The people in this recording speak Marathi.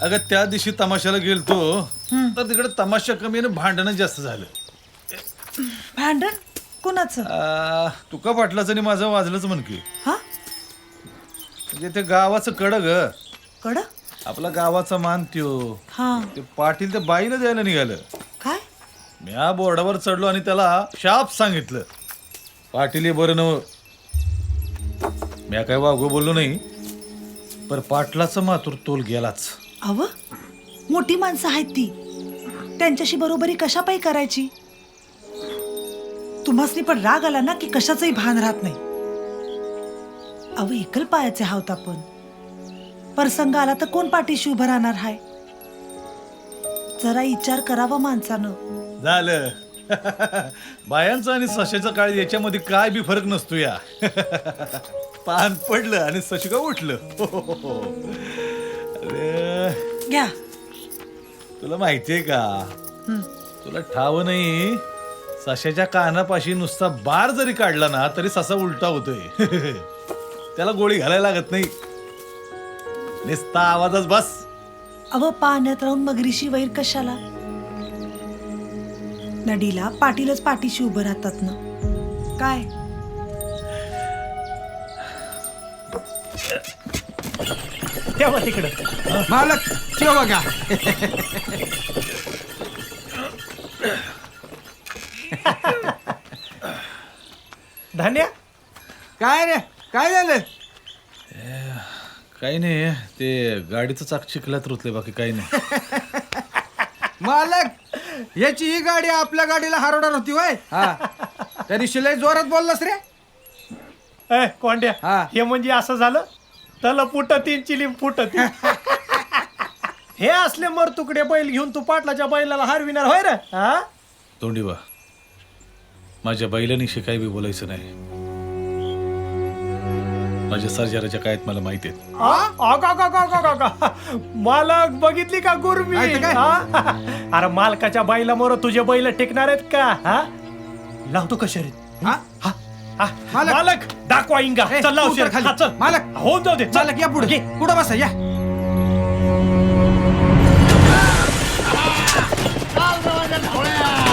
अगं त्या दिवशी तमाशाला गेलतो तर तिकडे तमाशा कमी आणि भांडणं जास्त झालं. भांडण? कुणाचं? आ, तुका पाटलाचं आणि माझं वाजलंच म्हण की. हा? म्हणजे ते गावाचं कड ग. कड? आपला गावाचा मान त्यो. हा. ते पाटील त्या बाईनं द्यायला निघालं. काय? म्या बोर्डावर चढलो आणि त्याला शाप सांगितलं. पाटील हे बरं नव म्या काय वागू बोललो नाही पर पाटलाचा मातूर तोल गेलाच. अव मोठी माणसं आहेत ती. त्यांच्याशी बरोबरी कशापायी करायची? तुम्हासनी पण राग आला ना की कशाचंही भान राहत नाही. अव एकल पायाचे आहोत आपण. प्रसंग आला तर कोण पाठीशी उभं राहणार हाय? जरा विचार करावा माणसानं. झालं. बायांचं आणि सशाचं काळ याच्यामध्ये काय बी फरक नसतो या. पान पडलं आणि सशिका उठलं. हो, हो, हो. अरे. घ्या. तुला माहितीये का. तुला ठाव नाही. सशाच्या कानापाशी नुसता बार जरी काढला ना तरी ससा उलटा होतोय. त्याला गोळी घालायला लागत नाही. नुसता आवाजच बस. अव पाण्यात राहून मगरीशी वैर कशाला? नडीला पाटीलच पाठीशी उभं राहतात ना. काय? तेव्हा तिकडं. मालक ठेव बघा. धन्या? काय रे? काय झालं? काही नाही ते गाडीचं चाक चिखलात रुतले बाकी काही नाही. मालक याची ही गाडी आपल्या गाडीला हरवणार होती वय हा. त्या दिवशी लय जोरात बोललास रे. ए कोंड्या हा. हे म्हणजे असं झालं? तल फुटतीन चिलीम फुटती हे असले मर तुकडे बैल घेऊन तू पाटलाच्या बैलाला हरविणार होय रे हा तोंडी बा माझ्या बैलांनी काही बी बोलायचं नाही माझ्या सर्जाराच्या काळात मला माहिती आहे आ? अगं, अगं, अगं, अगं, अगं. मालक बघितली का गुरमी तर काय? हा? अरे मालकाच्या बैला मोर तुझे बैल टेकणार आहेत का हा लावतो शरीर हा? हा? हा, मालक. मालक दाखवा इंगा ए, चल लाव तू उतर शेर. खाली. चल मालक. होऊन जाऊ दे चल. मालक या पुढे घे. बस या लाव जवानाला